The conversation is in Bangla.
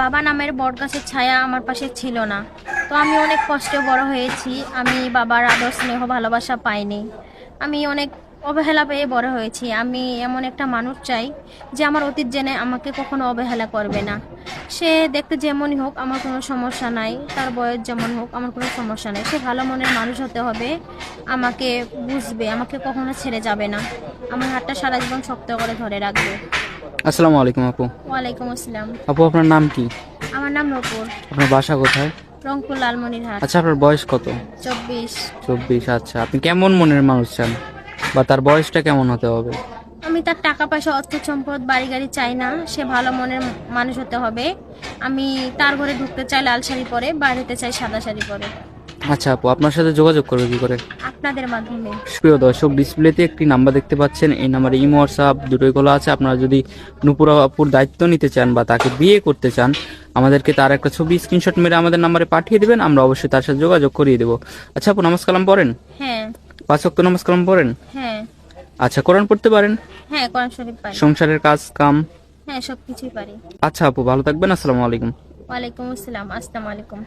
বাবা নামের বট গাছের ছায়া আমার পাশে ছিল না। তো আমি অনেক কষ্টে বড় হয়েছি। আমি বাবার আদর, স্নেহ, ভালোবাসা পাইনি। আমি অনেক অবহেলা পেয়ে বড় হয়েছি। আমি এমন একটা মানুষ চাই যে আমার অতীত জেনে আমাকে কখনো অবহেলা করবে না। সে দেখতে যেমনই হোক আমার কোনো সমস্যা নাই। তার বয়স যেমন হোক আমার কোনো সমস্যা নেই। সে ভালো মনের মানুষ হতে হবে আমাকে বুঝবে আমাকে কখনো ছেড়ে যাবে না। আমার হাতটা সারা জীবন শক্ত করে ধরে রাখবে। আসসালামু আলাইকুম আপু। ওয়ালাইকুম আসসালাম। আপু আপনার নাম কি? আমার নাম নপুর। আপনার বাসা কোথায়? রংপুর লালমনিরহাট। আচ্ছা আপনার বয়স কত? চব্বিশ। চব্বিশ আচ্ছা। আপনি কেমন মনের মানুষ চান? বা তার বয়সটা কেমন হতে হবে? আমি তার টাকা পয়সা অর্থ সম্পদ বাড়ি গাড়ি চাই না। সে ভালো মনের মানুষ হতে হবে। আমি তার ঘরে ঢুকতে চাই লাল শাড়ি পরে বাইরেতে চাই সাদা শাড়ি পরে। আচ্ছা আপু আপনার সাথে যোগাযোগ করবে কি করে? আপনাদের মাধ্যমে। প্রিয় দর্শক ডিসপ্লেতে একটি নাম্বার দেখতে পাচ্ছেন। এই নাম্বারে ইমো হোয়াটসঅ্যাপ দুটোই খোলা আছে। আপনারা যদি নুপুর আপুর দায়িত্ব নিতে চান বা তাকে বিয়ে করতে চান আমাদেরকে তার একটা ছবি স্ক্রিনশট মেরে আমাদের নাম্বারে পাঠিয়ে দেবেন। আমরা অবশ্যই তার সাথে যোগাযোগ করিয়ে দেবো। আচ্ছা আপু নামাজ কালাম পড়েন হ্যাঁ। পাঁচ ওয়াক্ত নামাজ কালাম পড়েন? হ্যাঁ। আচ্ছা কোরআন পড়তে পারেন? হ্যাঁ কোরআন শরীফ পারি। সংসারের কাজ কাম? হ্যাঁ সবকিছুই পারি। আচ্ছা আপু ভালো থাকবেন আসসালামু আলাইকুম। ওয়ালাইকুম আসসালাম আসসালামু আলাইকুম।